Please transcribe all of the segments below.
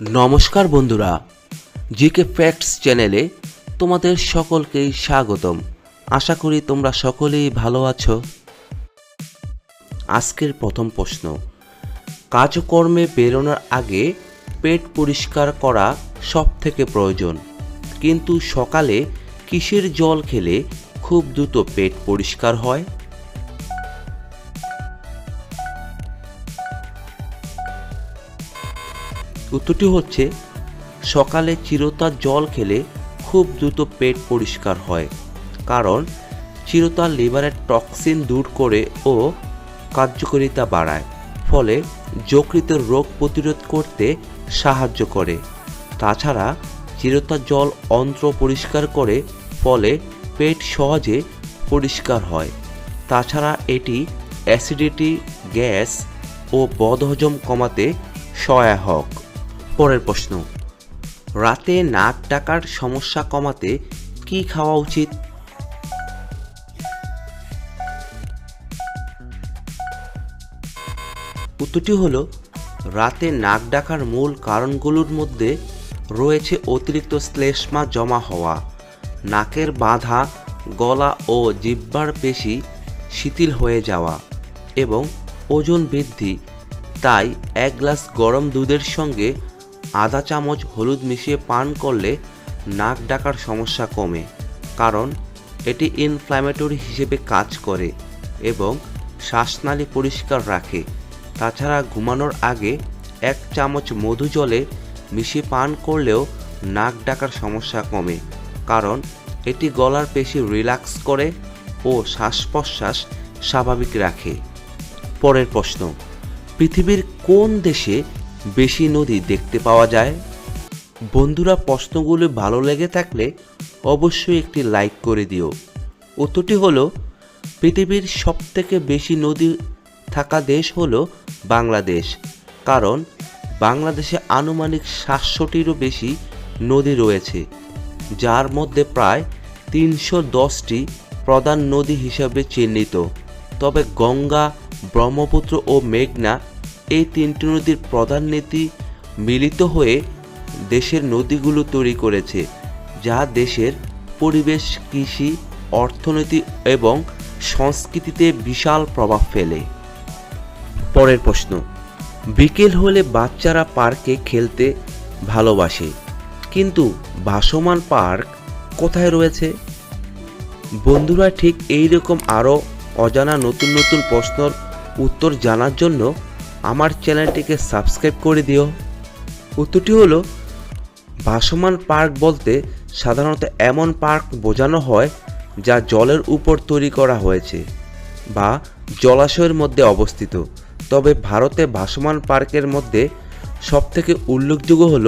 নমস্কার বন্ধুরা, GK facts চ্যানেলে তোমাদের সকলকেই স্বাগতম। আশা করি তোমরা সকলেই ভালো আছো। আজকের প্রথম প্রশ্ন, কাজকর্মে বেরোনোর আগে পেট পরিষ্কার করা সব থেকে প্রয়োজন, কিন্তু সকালে কিসের জল খেলে খুব দ্রুত পেট পরিষ্কার হয়? উত্তরটি হচ্ছে, সকালে চিরতার জল খেলে খুব দ্রুত পেট পরিষ্কার হয়, কারণ চিরতার লিভারের টক্সিন দূর করে ও কার্যকারিতা বাড়ায়, ফলে যকৃত রোগ প্রতিরোধ করতে সাহায্য করে। তাছাড়া চিরতার জল অন্ত্র পরিষ্কার করে, ফলে পেট সহজে পরিষ্কার হয়। তাছাড়া এটি অ্যাসিডিটি, গ্যাস ও বদহজম কমাতে সহায়ক। পরের প্রশ্ন। রাতে নাক ডাকার সমস্যা কমাতে কি খাওয়া উচিত? উত্তরটি হলো, রাতে নাক ডাকার মূল কারণগুলোর মধ্যে রয়েছে অতিরিক্ত শ্লেষ্মা জমা হওয়া, নাকের বাঁধা, গলা ও জিহ্বার পেশি শিথিল হয়ে যাওয়া এবং ওজন বৃদ্ধি। তাই এক গ্লাস গরম দুধের সঙ্গে আধা চামচ হলুদ মিশিয়ে পান করলে নাক ডাকার সমস্যা কমে, কারণ এটি ইনফ্ল্যামেটরি হিসেবে কাজ করে এবং শ্বাসনালী পরিষ্কার রাখে। তাছাড়া ঘুমানোর আগে এক চামচ মধু জলে মিশিয়ে পান করলেও নাক ডাকার সমস্যা কমে, কারণ এটি গলার পেশি রিল্যাক্স করে ও শ্বাস প্রশ্বাস স্বাভাবিক রাখে। পরের প্রশ্ন, পৃথিবীর কোন দেশে বেশি নদী দেখতে পাওয়া যায়। বন্ধুরা প্রশ্নগুলো ভালো লেগে থাকলে অবশ্যই একটি লাইক করে দিও। উত্তরটি হলো, পৃথিবীর সবথেকে বেশি নদী থাকা দেশ হলো বাংলাদেশ, কারণ বাংলাদেশে আনুমানিক সাতশোটিরও বেশি নদী রয়েছে, যার মধ্যে প্রায় তিনশো দশটি প্রধান নদী হিসাবে চিহ্নিত। তবে গঙ্গা, ব্রহ্মপুত্র ও মেঘনা এই তিনটি নদীর প্রধান নীতি মিলিত হয়ে দেশের নদীগুলো তৈরি করেছে, যা দেশের পরিবেশ, কৃষি, অর্থনীতি এবং সংস্কৃতিতে বিশাল প্রভাব ফেলে। পরের প্রশ্ন, বিকেল হলে বাচ্চারা পার্কে খেলতে ভালোবাসে, কিন্তু ভাসমান পার্ক কোথায় রয়েছে? বন্ধুরা, ঠিক এই রকম আরও অজানা নতুন নতুন প্রশ্নর উত্তর জানার জন্য আমার চ্যানেলটিকে সাবস্ক্রাইব করে দিও। উত্তরটি হলো, ভাসমান পার্ক বলতে সাধারণত এমন পার্ক বোঝানো হয় যা জলের উপর তৈরি করা হয়েছে বা জলাশয়ের মধ্যে অবস্থিত। তবে ভারতে ভাসমান পার্কের মধ্যে সবথেকে উল্লেখযোগ্য হল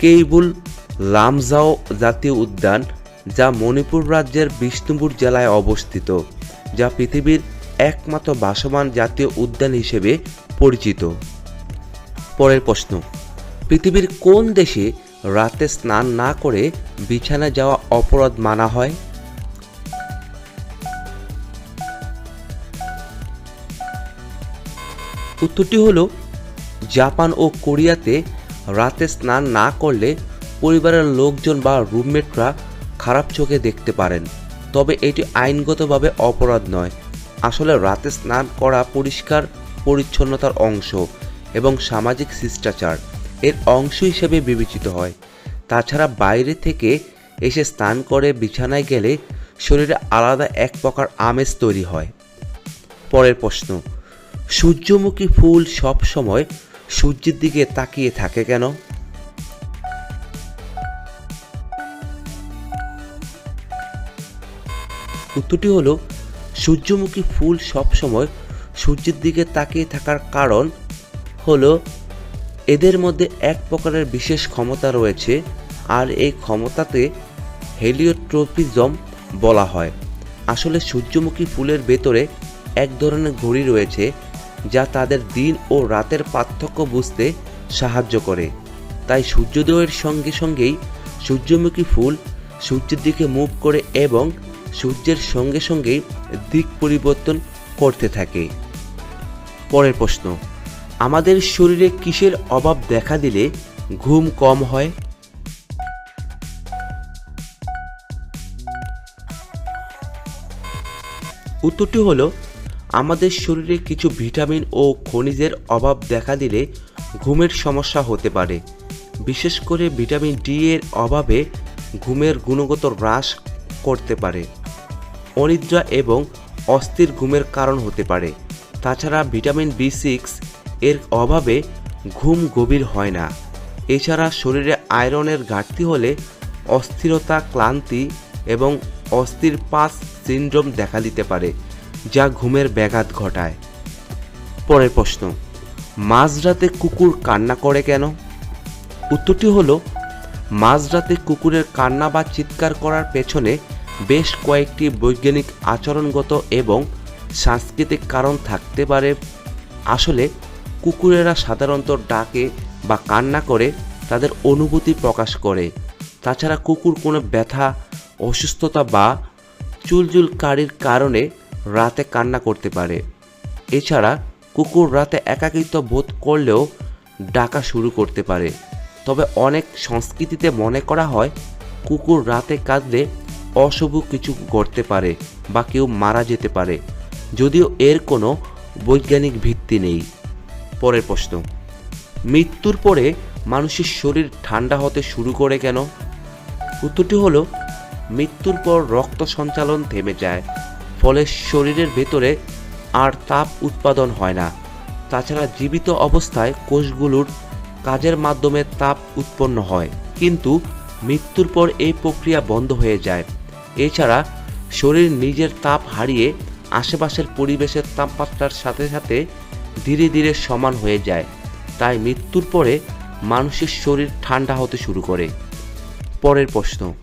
কেইবুল লামজাও জাতীয় উদ্যান যা মণিপুর রাজ্যের বিষ্ণুপুর জেলায় অবস্থিত, যা পৃথিবীর একমাত্র ভাসমান জাতীয় উদ্যান হিসেবে পরিচিত। পরের প্রশ্ন, পৃথিবীর কোন দেশে রাতে স্নান না করে বিছানায় যাওয়া অপরাধ মানা হয়? উত্তরটি হলো, জাপান ও কোরিয়াতে রাতে স্নান না করলে পরিবারের লোকজন বা রুমমেটরা খারাপ চোখে দেখতে পারেন। তবে এটি আইনগতভাবে অপরাধ নয়। আসলে রাতে স্নান করা পরিষ্কার, পরিচ্ছন্নতার অংশ এবং সামাজিক শিষ্টাচার এর অংশ হিসেবে বিবেচিত হয়। তাছাড়া বাইরে থেকে এসে স্নান করে বিছানায় গেলে শরীরে আলাদা এক প্রকার আমেজ তৈরি হয়। পরের প্রশ্ন, সূর্যমুখী ফুল সব সময় সূর্যের দিকে তাকিয়ে থাকে কেন? উত্তরটি হলো সূর্যমুখী ফুল সব সময় সূর্যের দিকে তাকিয়ে থাকার কারণ হলো এদের মধ্যে এক প্রকারের বিশেষ ক্ষমতা রয়েছে, আর এই ক্ষমতাতে হেলিওট্রোপিজম বলা হয়। আসলে সূর্যমুখী ফুলের ভেতরে এক ধরনের ঘড়ি রয়েছে, যা তাদের দিন ও রাতের পার্থক্য বুঝতে সাহায্য করে। তাই সূর্যোদয়ের সঙ্গে সঙ্গেই সূর্যমুখী ফুল সূর্যের দিকে মুভ করে এবং সূর্যের সঙ্গে সঙ্গে দিক পরিবর্তন করতে থাকে। পরের প্রশ্ন, আমাদের শরীরে কিসের অভাব দেখা দিলে ঘুম কম হয়? উত্তরটি হলো, আমাদের শরীরে কিছু ভিটামিন ও খনিজের অভাব দেখা দিলে ঘুমের সমস্যা হতে পারে। বিশেষ করে ভিটামিন ডি এর অভাবে ঘুমের গুণগত হ্রাস করতে পারে। অনিদ্রা এবং অস্থির ঘুমের কারণ হতে পারে। তাছাড়া ভিটামিন বি সিক্স এর অভাবে ঘুম গভীর হয় না। এছাড়া শরীরে আয়রনের ঘাটতি হলে অস্থিরতা, ক্লান্তি এবং অস্থির পাস সিনড্রোম দেখা দিতে পারে, যা ঘুমের ব্যাঘাত ঘটায়। পরের প্রশ্ন, মাঝরাতে কুকুর কান্না করে কেন? উত্তরটি হলো, মাঝরাতে কুকুরের কান্না বা চিৎকার করার পেছনে বেশ কয়েকটি বৈজ্ঞানিক আচরণগত এবং সাংস্কৃতিক কারণ থাকতে পারে। আসলে, কুকুরেরা সাধারণত ডাকে বা কান্না করে, তাদের অনুভূতি প্রকাশ করে। তাছাড়া কুকুর কোনো ব্যথা, অসুস্থতা বা চুলচুলকারির কারণে রাতে কান্না করতে পারে। এছাড়া, কুকুর রাতে একাকিত্ব বোধ করলেও ডাকা শুরু করতে পারে। তবে অনেক সংস্কৃতিতে মনে করা হয়, কুকুর রাতে কাঁদলে অশুভ কিছু ঘটতে পারে বা কেউ মারা যেতে পারে। যদিও এর কোনো বৈজ্ঞানিক ভিত্তি নেই। পরের প্রশ্ন, মৃত্যুর পরে মানুষের শরীর ঠান্ডা হতে শুরু করে কেন? উত্তরটি হলো, মৃত্যুর পর রক্ত সঞ্চালন থেমে যায়, ফলে শরীরের ভেতরে আর তাপ উৎপাদন হয় না। তাছাড়া জীবিত অবস্থায় কোষগুলোর কাজের মাধ্যমে তাপ উৎপন্ন হয়, কিন্তু মৃত্যুর পর এই প্রক্রিয়া বন্ধ হয়ে যায়। এছাড়া শরীর নিজের তাপ হারিয়ে আশেপাশের পরিবেশের তাপমাত্রার সাথে সাথে ধীরে ধীরে সমান হয়ে যায়। তাই মৃত্যুর পরে মানুষের শরীর ঠান্ডা হতে শুরু করে। পরের প্রশ্ন,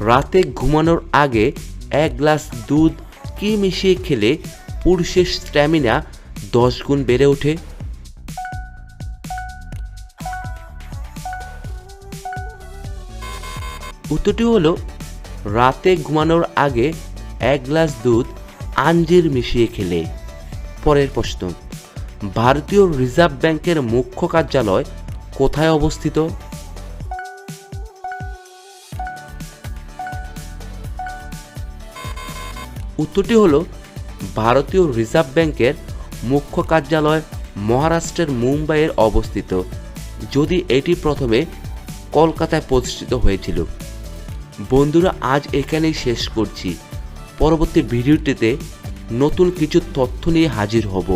রাতে ঘুমানোর আগে এক গ্লাস দুধ কি মিশিয়ে খেলে পুরুষের স্ট্যামিনা দশ গুণ বেড়ে ওঠে? উত্তরটি হলো রাতে ঘুমানোর আগে এক গ্লাস দুধ আঞ্জির মিশিয়ে খেলে। পরের প্রশ্ন, ভারতীয় রিজার্ভ ব্যাংকের মুখ্য কার্যালয় কোথায় অবস্থিত? উত্তরটি হলো, ভারতীয় রিজার্ভ ব্যাংকের মুখ্য কার্যালয় মহারাষ্ট্রের মুম্বাইয়ের অবস্থিত, যদি এটি প্রথমে কলকাতায় প্রতিষ্ঠিত হয়েছিল। বন্ধুরা আজ এখানেই শেষ করছি। পরবর্তী ভিডিওটিতে নতুন কিছু তথ্য নিয়ে হাজির হব।